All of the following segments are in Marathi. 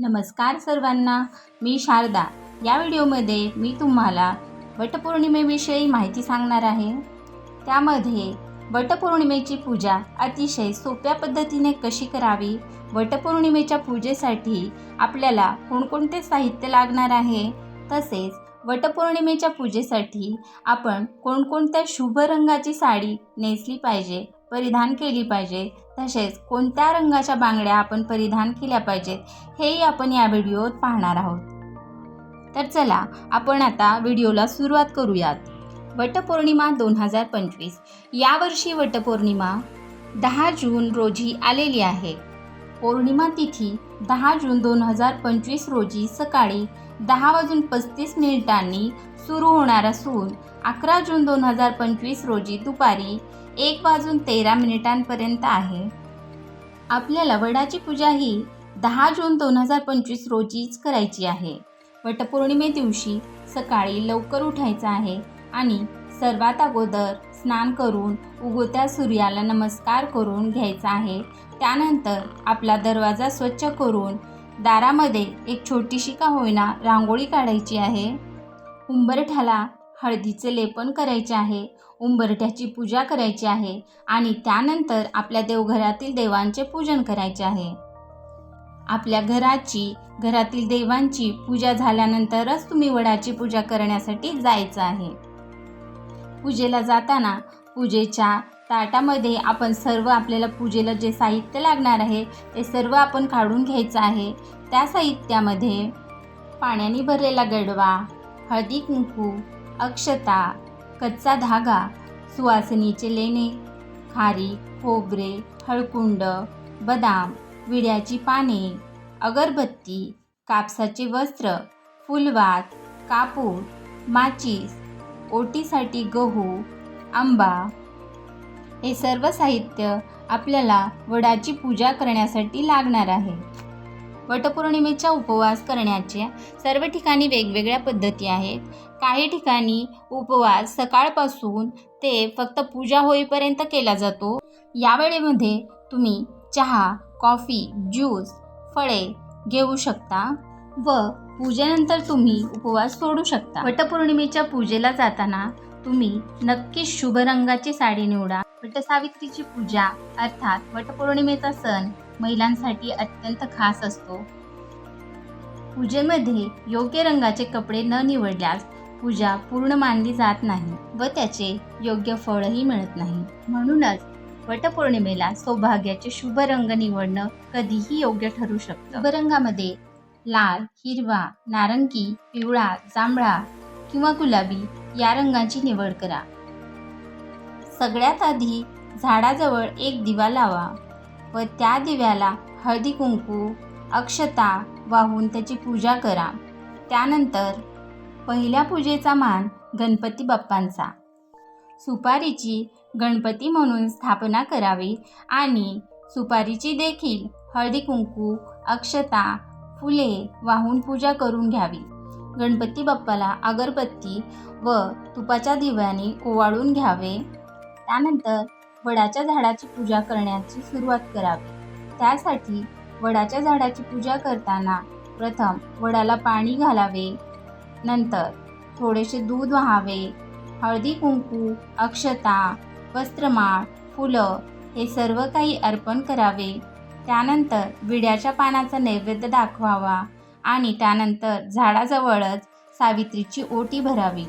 नमस्कार सर्वांना मी शारदा. या व्हिडिओमध्ये मी तुम्हाला वटपौर्णिमेविषयी माहिती सांगणार आहे. त्यामध्ये वटपौर्णिमेची पूजा अतिशय सोप्या पद्धतीने कशी करावी? वटपौर्णिमेच्या पूजेसाठी आपल्याला कोणकोणते साहित्य लागणार आहे? तसेच वटपौर्णिमेच्या पूजेसाठी आपण कोणकोणत्या शुभ रंगाची साडी नेसली पाहिजे? परिधान केली पाहिजे. तसेच कोणत्या रंगाच्या बांगड्या आपण परिधान केल्या पाहिजेत हेही आपण या व्हिडिओत पाहणार आहोत. तर चला आपण आता व्हिडिओला सुरुवात करूयात. वटपौर्णिमा दोन हजार पंचवीस. यावर्षी वटपौर्णिमा दहा जून रोजी आलेली आहे. पौर्णिमा तिथी दहा जून दोन हजार पंचवीस रोजी सकाळी दहा वाजून पस्तीस मिनिटांनी सुरू होणार असून अकरा जून दोन हजार पंचवीस रोजी दुपारी एक वाजून तेरा मिनिटांपर्यंत आहे. आपल्याला वडाची पूजा ही दहा जून दोन हजार पंचवीस रोजीच करायची आहे. वटपौर्णिमे दिवशी सकाळी लवकर उठायचं आहे आणि सर्वात अगोदर स्नान करून उगवत्या सूर्याला नमस्कार करून घ्यायचा आहे. त्यानंतर आपला दरवाजा स्वच्छ करून दारामध्ये एक छोटीशी का होईना रांगोळी काढायची आहे. उंबरठ्याला हळदीचे लेपन करायचे आहे. उंबरठ्याची पूजा करायची आहे आणि त्यानंतर आपल्या देवघरातील देवांचे पूजन करायचे आहे. आपल्या घराची घरातील देवांची पूजा झाल्यानंतरच तुम्ही वडाची पूजा करण्यासाठी जायचं आहे. पूजेला जाताना पूजेच्या ताटामध्ये आपण सर्व आपल्याला पूजेला जे साहित्य लागणार आहे ते सर्व आपण काढून घ्यायचं आहे. त्या साहित्यामध्ये पाण्याने भरलेला गडवा हळदी कुंकू अक्षता कच्चा धागा सुवासनीचे लेणे खारी खोबरे हळकुंड बदाम विड्याची पाने अगरबत्ती कापसाचे वस्त्र फुलवात कापूर माचीस ओटीसाठी गहू आंबा हे सर्व साहित्य आपल्याला वडाची पूजा करण्यासाठी लागणार आहे. वटपौर्णिमेचा उपवास करण्याच्या सर्व ठिकाणी वेगवेगळ्या पद्धती आहेत. काही ठिकाणी उपवास सकाळपासून ते फक्त पूजा होईपर्यंत केला जातो. या वेळेमध्ये तुम्ही चहा कॉफी ज्यूस फळे घेऊ शकता व पूजेनंतर तुम्ही उपवास सोडू शकता. वटपौर्णिमेच्या पूजेला जाताना तुम्ही नक्कीच शुभ रंगाची साडी निवडा. वटसावित्रीची पूजा अर्थात वटपौर्णिमेचा सण महिलांसाठी अत्यंत खास असतो. पूजेमध्ये योग्य रंगाचे कपडे न निवडल्यास पूजा पूर्ण मानली जात नाही व त्याचे योग्य फळही मिळत नाही. म्हणूनच वटपौर्णिमेला सौभाग्याचे शुभ रंग निवडणं कधीही योग्य ठरू शकतं. शुभ रंगामध्ये लाल हिरवा नारंगी पिवळा जांभळा किंवा गुलाबी या रंगाची निवड करा. सगळ्यात आधी झाडाजवळ एक दिवा लावा व त्या दिव्याला हळदी कुंकू अक्षता वाहून त्याची पूजा करा. त्यानंतर पहिल्या पूजेचा मान गणपती बाप्पांचा. सुपारीची गणपती म्हणून स्थापना करावी आणि सुपारीची देखील हळदी कुंकू अक्षता फुले वाहून पूजा करून घ्यावी. गणपती बाप्पाला अगरबत्ती व तुपाच्या दिव्याने ओवाळून घ्यावे. त्यानंतर वडाच्या झाडाची पूजा करण्याची सुरुवात करावी. त्यासाठी वडाच्या झाडाची पूजा करताना प्रथम वडाला पाणी घालावे नंतर थोडेसे दूध व्हावे हळदी कुंकू अक्षता वस्त्रमाळ फुलं हे सर्व काही अर्पण करावे. त्यानंतर विड्याच्या पानाचा नैवेद्य दाखवावा आणि त्यानंतर झाडाजवळच सावित्रीची ओटी भरावी.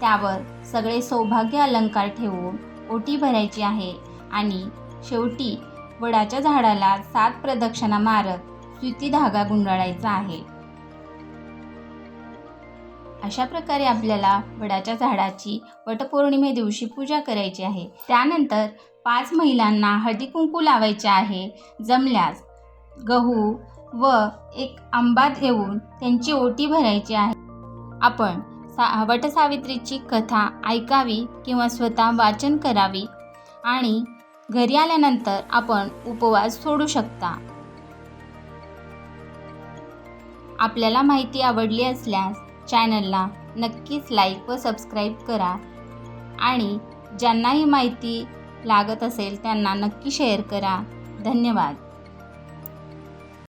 त्यावर सगळे सौभाग्य अलंकार ठेवून ओटी भरायची आहे आणि शेवटी वडाच्या झाडाला सात प्रदक्षिणा मारत सुती धागा गुंडाळायचा आहे. अशा प्रकारे आपल्याला वडाच्या झाडाची वटपौर्णिमे दिवशी पूजा करायची आहे. त्यानंतर पाच महिलांना हळदी कुंकू लावायचे आहे. जमल्यास गहू व एक आंबा घेऊन त्यांची ओटी भरायची आहे. आपण सा वटसावित्रीची कथा ऐकावी किंवा स्वतः वाचन करावी आणि घरी आल्यानंतर आपण उपवास सोडू शकता. आपल्याला माहिती आवडली असल्यास चॅनलला नक्कीच लाईक व सबस्क्राईब करा आणि ज्यांना ही माहिती लागत असेल त्यांना नक्की शेअर करा. धन्यवाद.